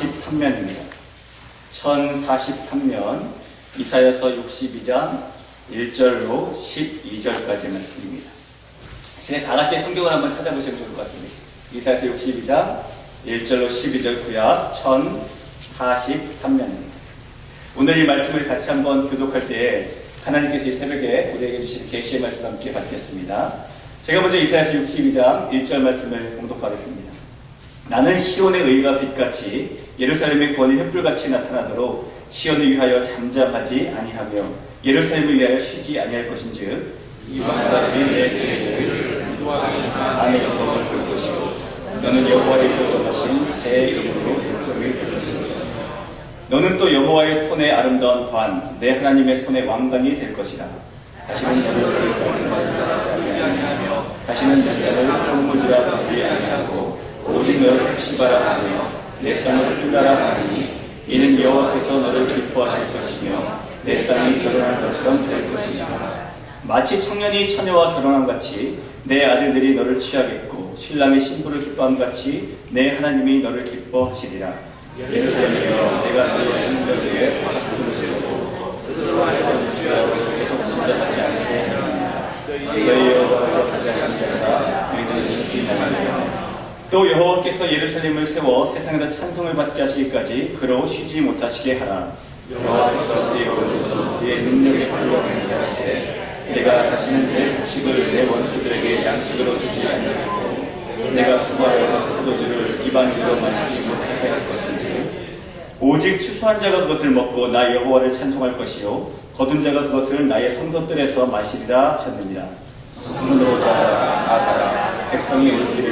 1043년입니다. 1043년 이사여서 62장 1절로 12절까지 말씀입니다. 시간에 다 같이 성경을 한번 찾아보시면 좋을 것 같습니다. 이사여서 62장 1절로 12절 구약 1043년입니다. 오늘 이 말씀을 같이 한번 교독할 때에 하나님께서 이 새벽에 우리에게 주신 계시의 말씀 함께 받겠습니다. 제가 먼저 이사야서 62장 1절 말씀을 공독하겠습니다. 나는 시온의 의가 빛같이 예루살렘의 구원이 횃불같이 나타나도록 시온을 위하여 잠잠하지 아니하며 예루살렘을 위하여 쉬지 아니할 것인즉 이방가들이 내 계획을 안의 영광을 볼 것이고 너는 여호와의 보존하신 새 이름으로 일품이 될 것입니다. 너는 또 여호와의 손에 아름다운 관, 내 하나님의 손에 왕관이 될 것이라. 다시는 너를 불가하지 아니하며, 다시는 너를 홀무지라 하지 아니하고, 핵시바라 하며, 내 땅을 뿔라라 하니, 이는 여호와께서 너를 기뻐하실 것이며, 내 땅이 결혼한 것처럼 될 것이다. 마치 청년이 처녀와 결혼한 같이 내 아들들이 너를 취하겠고 신랑이 신부를 기뻐함 같이 내 하나님이 너를 기뻐하시리라. 예루살렘이여 내가 너의 생명을 위해 박수를 세우고 그들과 주야로 계속 잠잠하지 않게. 너희 여호와께서 가자신 자라 너희는 주시 나가리라. 또 여호와께서 예루살렘을 세워 세상에서 찬송을 받게 하시기까지 그로 쉬지 못하시게 하라. 여호와께서 제 오른손 그의 능력의 발로 행사하시되 내가 다시는 내 곡식을 내 원수들에게 양식으로 주지 아니하고 내가 수고하여 포도주를 입안으로 마시지 못하게 할 것인지 오직 추수한 자가 그것을 먹고 나 여호와를 찬송할 것이요 거둔 자가 그것을 나의 성소들에서 마시리라 하셨느니라 문으로 자라 나가라 백성이 올 길을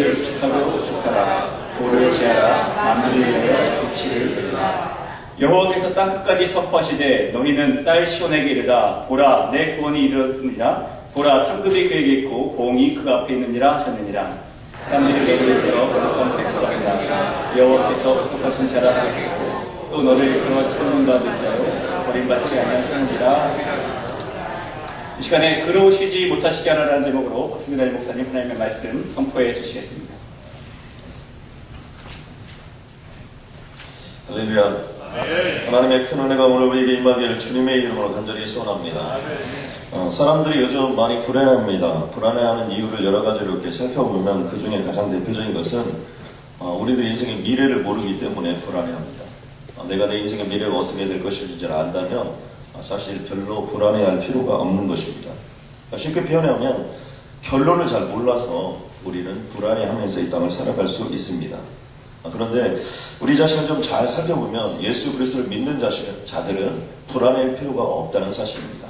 길을 수축하고 수축하라. 돌을 지하라. 만물을 위하여 도치를 들라. 여호와께서 땅 끝까지 선포하시되 너희는 딸 시온에게 이르라. 보라 내 구원이 이르느니라. 보라 상급이 그에게 있고 공이 그 앞에 있느니라 하셨느니라. 사람들이 너를 들어 거룩한 백성이다 여호와께서 구속하신 자라 하겠고 또 너를 일컬어 천문받은 자로 버림받지 아니하시느니라 이 시간에 그로 쉬지 못하시게 하라는 제목으로 박승규 목사님 하나님의 말씀 선포해 주시겠습니다 할렐루야. 하나님의 큰 은혜가 오늘 우리에게 임하기를 주님의 이름으로 간절히 소원합니다. 어, 사람들이 요즘 많이 불안해합니다. 불안해하는 이유를 여러 가지로 이렇게 살펴보면 그 중에 가장 대표적인 것은 어, 우리들 인생의 미래를 모르기 때문에 불안해합니다. 어, 내가 내 인생의 미래가 어떻게 될 것인지를 안다면 어, 사실 별로 불안해할 필요가 없는 것입니다. 어, 쉽게 표현하면 결론을 잘 몰라서 우리는 불안해하면서 이 땅을 살아갈 수 있습니다. 아, 그런데 우리 자신을 좀 잘 살펴보면 예수 그리스도를 믿는 자들은 불안할 필요가 없다는 사실입니다.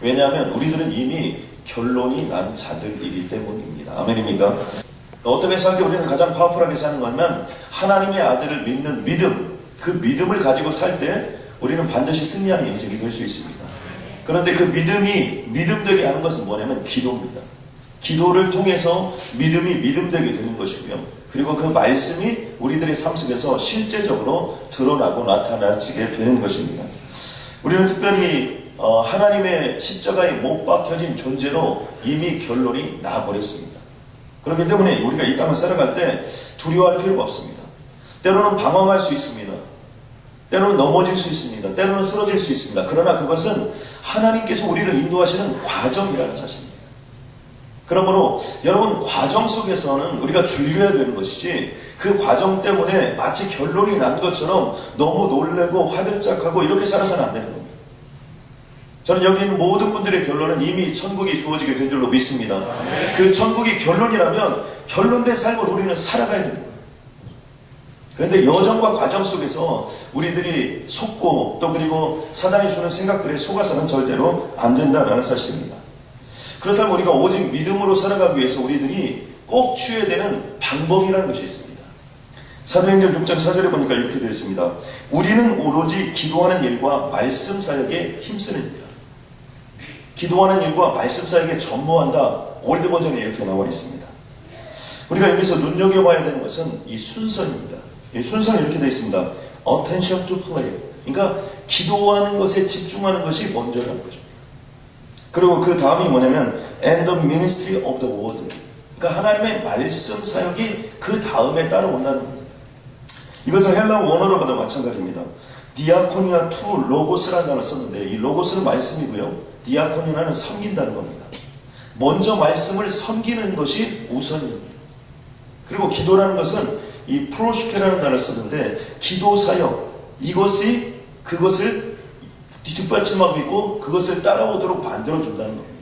왜냐하면 우리들은 이미 결론이 난 자들이기 때문입니다. 아멘입니까? 어떻게 살때 우리는 가장 파워풀하게 사는 거냐면 하나님의 아들을 믿는 믿음, 그 믿음을 가지고 살 때 우리는 반드시 승리하는 인생이 될 수 있습니다. 그런데 그 믿음이 믿음되게 하는 것은 뭐냐면 기도입니다. 기도를 통해서 믿음이 믿음되게 되는 것이고요. 그리고 그 말씀이 우리들의 삶 속에서 실제적으로 드러나고 나타나지게 되는 것입니다. 우리는 특별히 어, 하나님의 십자가에 못 박혀진 존재로 이미 결론이 나버렸습니다. 그렇기 때문에 우리가 이 땅을 살아갈 때 두려워할 필요가 없습니다. 때로는 방황할 수 있습니다. 때로는 넘어질 수 있습니다. 때로는 쓰러질 수 있습니다. 그러나 그것은 하나님께서 우리를 인도하시는 과정이라는 사실입니다. 그러므로 여러분 과정 속에서는 우리가 즐겨야 되는 것이지 그 과정 때문에 마치 결론이 난 것처럼 너무 놀래고 화들짝하고 이렇게 살아서는 안 되는 겁니다. 저는 여기 있는 모든 분들의 결론은 이미 천국이 주어지게 된 줄로 믿습니다. 그 천국이 결론이라면 결론된 삶을 우리는 살아가야 됩니다. 그런데 여정과 과정 속에서 우리들이 속고 또 그리고 사단이 주는 생각들에 속아서는 절대로 안 된다는 사실입니다. 그렇다면 우리가 오직 믿음으로 살아가기 위해서 우리들이 꼭 취해야 되는 방법이라는 것이 있습니다. 사도행전 6장 4절에 보니까 이렇게 되어 있습니다. 우리는 오로지 기도하는 일과 말씀 사역에 힘쓰는 일이다. 기도하는 일과 말씀 사역에 전무한다. 올드 버전에 이렇게 나와 있습니다. 우리가 여기서 눈여겨봐야 되는 것은 이 순서입니다. 이 순서는 이렇게 되어 있습니다. Attention to play. 그러니까 기도하는 것에 집중하는 것이 먼저라는 거죠. 그리고 그 다음이 뭐냐면 and the ministry of the word. 그러니까 하나님의 말씀 사역이 그 다음에 따라온다는 겁니다. 이것은 헬라 원어로 봐도 마찬가지입니다. 디아코니아 투 로고스라는 단어를 썼는데 이 로고스는 말씀이고요. 디아코니아는 섬긴다는 겁니다. 먼저 말씀을 섬기는 것이 우선입니다. 그리고 기도라는 것은 이 프로시케라는 단어를 썼는데 기도 사역 이것이 그것을 뒷받침하고 있고 그것을 따라오도록 만들어 준다는 겁니다.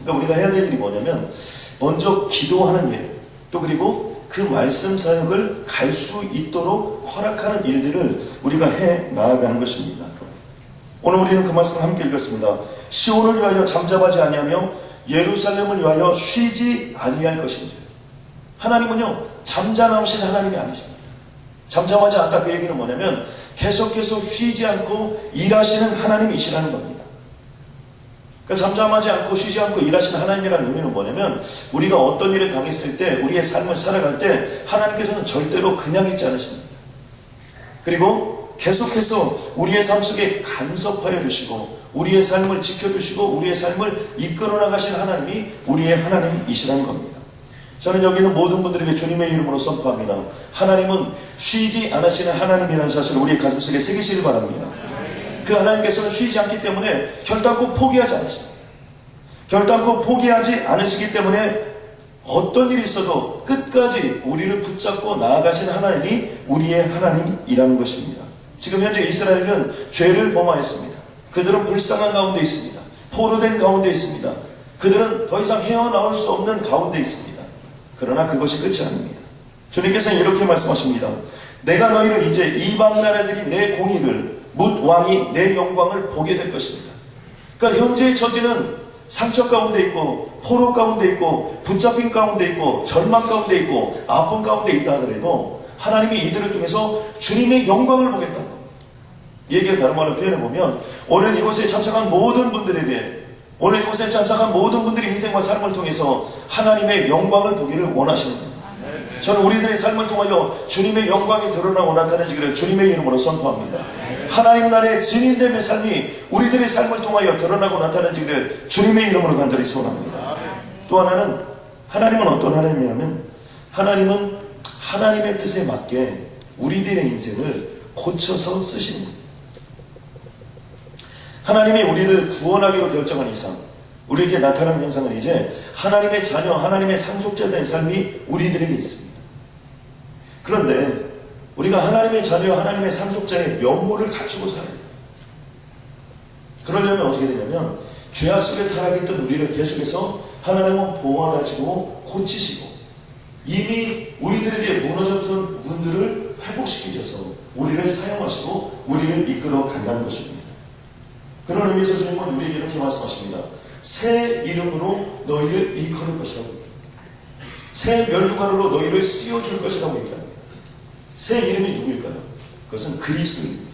그러니까 우리가 해야 될 일이 뭐냐면 먼저 기도하는 일, 또 그리고 그 말씀 사역을 갈 수 있도록 허락하는 일들을 우리가 해 나아가는 것입니다. 오늘 우리는 그 말씀을 함께 읽었습니다. 시온을 위하여 잠잠하지 아니하며 예루살렘을 위하여 쉬지 아니할 것인지. 하나님은요 잠잠하신 하나님이 아니십니다. 잠잠하지 않다 그 얘기는 뭐냐면 계속해서 쉬지 않고 일하시는 하나님이시라는 겁니다. 그러니까 잠잠하지 않고 쉬지 않고 일하시는 하나님이라는 의미는 뭐냐면 우리가 어떤 일을 당했을 때 우리의 삶을 살아갈 때 하나님께서는 절대로 그냥 있지 않으십니다. 그리고 계속해서 우리의 삶 속에 간섭하여 주시고 우리의 삶을 지켜주시고 우리의 삶을 이끌어 나가신 하나님이 우리의 하나님이시라는 겁니다. 저는 여기 있는 모든 분들에게 주님의 이름으로 선포합니다. 하나님은 쉬지 않으시는 하나님이라는 사실을 우리의 가슴 속에 새기시길 바랍니다. 그 하나님께서는 쉬지 않기 때문에 결단코 포기하지 않으십니다. 결단코 포기하지 않으시기 때문에 어떤 일이 있어도 끝까지 우리를 붙잡고 나아가시는 하나님이 우리의 하나님이라는 것입니다. 지금 현재 이스라엘은 죄를 범하였습니다. 그들은 불쌍한 가운데 있습니다. 포로된 가운데 있습니다. 그들은 더 이상 헤어나올 수 없는 가운데 있습니다. 그러나 그것이 끝이 아닙니다. 주님께서는 이렇게 말씀하십니다. 내가 너희를 이제 이방 나라들이 내 공의를 묻 왕이 내 영광을 보게 될 것입니다. 그러니까 현재의 처지는 상처 가운데 있고 포로 가운데 있고 붙잡힌 가운데 있고 절망 가운데 있고 아픔 가운데 있다 하더라도 하나님이 이들을 통해서 주님의 영광을 보겠다는 겁니다. 이 얘기를 다른 말로 표현해 보면 오늘 이곳에 참석한 모든 분들에게 오늘 이곳에 참석한 모든 분들의 인생과 삶을 통해서 하나님의 영광을 보기를 원하시는 겁니다. 저는 우리들의 삶을 통하여 주님의 영광이 드러나고 나타내지기를 주님의 이름으로 선포합니다. 하나님 나라의 증인됨의 삶이 우리들의 삶을 통하여 드러나고 나타내지기를 주님의 이름으로 간절히 소원합니다. 또 하나는 하나님은 어떤 하나님이냐면 하나님은 하나님의 뜻에 맞게 우리들의 인생을 고쳐서 쓰시는 겁니다. 하나님이 우리를 구원하기로 결정한 이상 우리에게 나타나는 현상은 이제 하나님의 자녀, 하나님의 상속자 된 삶이 우리들에게 있습니다. 그런데 우리가 하나님의 자녀, 하나님의 상속자의 면모를 갖추고 살아야 돼요. 그러려면 어떻게 되냐면 죄악 속에 타락했던 우리를 계속해서 하나님은 보완하시고 고치시고 이미 우리들에게 무너졌던 분들을 회복시키셔서 우리를 사용하시고 우리를 이끌어 간다는 것입니다. 그런 의미에서 주님은 우리에게 이렇게 말씀하십니다. 새 이름으로 너희를 이끌을 것이라고 새 멸류관으로 너희를 씌워줄 것이라고 얘기합니다. 새 이름이 누구일까요? 그것은 그리스도입니다.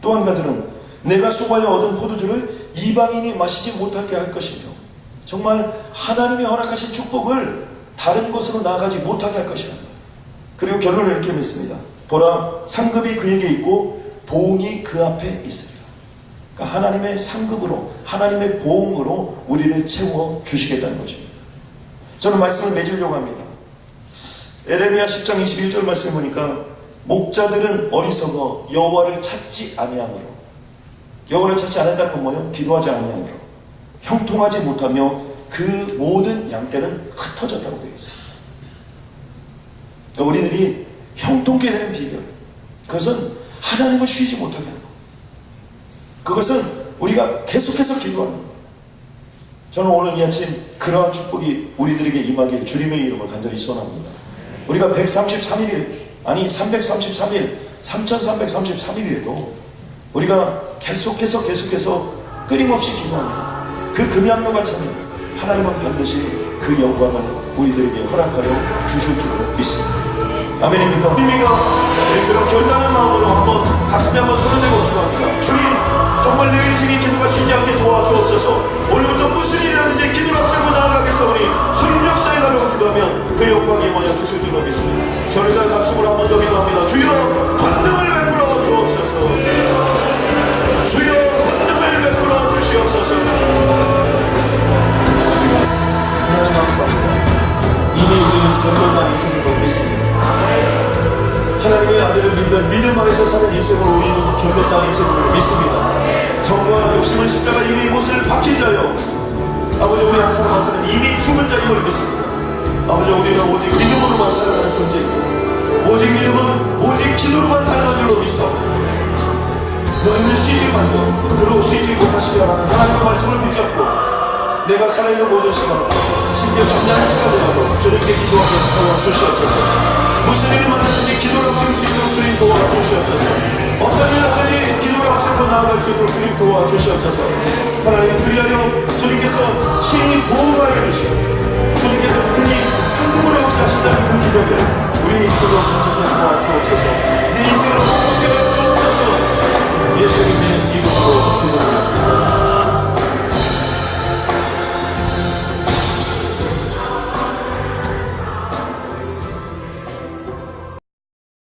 또한 가지는 내가 수고하여 얻은 포도주를 이방인이 마시지 못하게 할 것이며 정말 하나님이 허락하신 축복을 다른 곳으로 나아가지 못하게 할 것이라. 그리고 결론을 이렇게 맺습니다. 보라 상급이 그에게 있고 보응이 그 앞에 있으리라. 그러니까 하나님의 상급으로 하나님의 보응으로 우리를 채워 주시겠다는 것입니다. 저는 말씀을 맺으려고 합니다. 에레미야 10장 21절 말씀을 보니까 목자들은 어리석어 여호와를 찾지 아니하므로 여호와를 찾지 않았다는 건 뭐예요? 기도하지 아니하므로 형통하지 못하며 그 모든 양떼는 흩어졌다고 되어 있어요. 그러니까 우리들이 형통케 되는 비결 그것은 하나님을 쉬지 못하게 하는 것. 그것은 우리가 계속해서 것. 저는 오늘 이 아침 그러한 축복이 우리들에게 임하길 주님의 이름을 간절히 소원합니다. 우리가 133일 아니 333일 3333일에도 우리가 계속해서 계속해서 끊임없이 기도하면 그 금양로가 차면 하나님은 반드시 그 영광을 우리들에게 허락하여 주실 줄 믿습니다. 아멘입니까? 믿습니까? 네, 그럼 결단한 마음으로 한번 가슴에 한번 손을 대고 기도합니다. 정말 내 인생의 기도가 쉬지 않게 도와주옵소서 오늘부터 무슨 일이라든지 기도를 앞세고 나아가겠사오니 수능 역사에 나누고 기도하면 그 영광이 뭐냐 주실 줄 믿습니다. 저를 다 잡수고 한번 더 기도합니다. 주여 권능을 베풀어 주옵소서 주여 권능을 베풀어 주시옵소서 하나님 감사합니다. 이미 우리는 인생인 걸 믿습니다. 하나님 땅에서 사는 인생으로 우리는 견고한 인생을 믿습니다. 정과 욕심을 십자가 이미 못을 박힌 자요. 아버지 우리 항상 마사는 이미 죽은 자임을 믿습니다. 아버지 우리는 오직 믿음으로만 살아가는 존재입니다. 오직 믿음은 오직 기도로만 달라는 줄로 믿어. 너희는 쉬지 말고 쉬지 못하시려라는 하나님의 말씀을 붙잡고 내가 살아있는 모든 시간 심 주여 전량한 시간을 하고 저렇게 기도하며 도와주시옵소서 무슨 일을 만났는지 기도를 하실 수 있도록 주님 도와주시옵소서 어떤 일 하니 기도를 하시고 나아갈 수 있도록 주님 도와주시옵소서 하나님 그리하여 주님께서 신이 보호하여 주시오 주님께서 흔히 성공을 역사하신다는 그 기적에 우리 입술로 도와주옵소서 내 인생을 행복하여 주옵소서 예수님의 이름으로 기도하겠습니다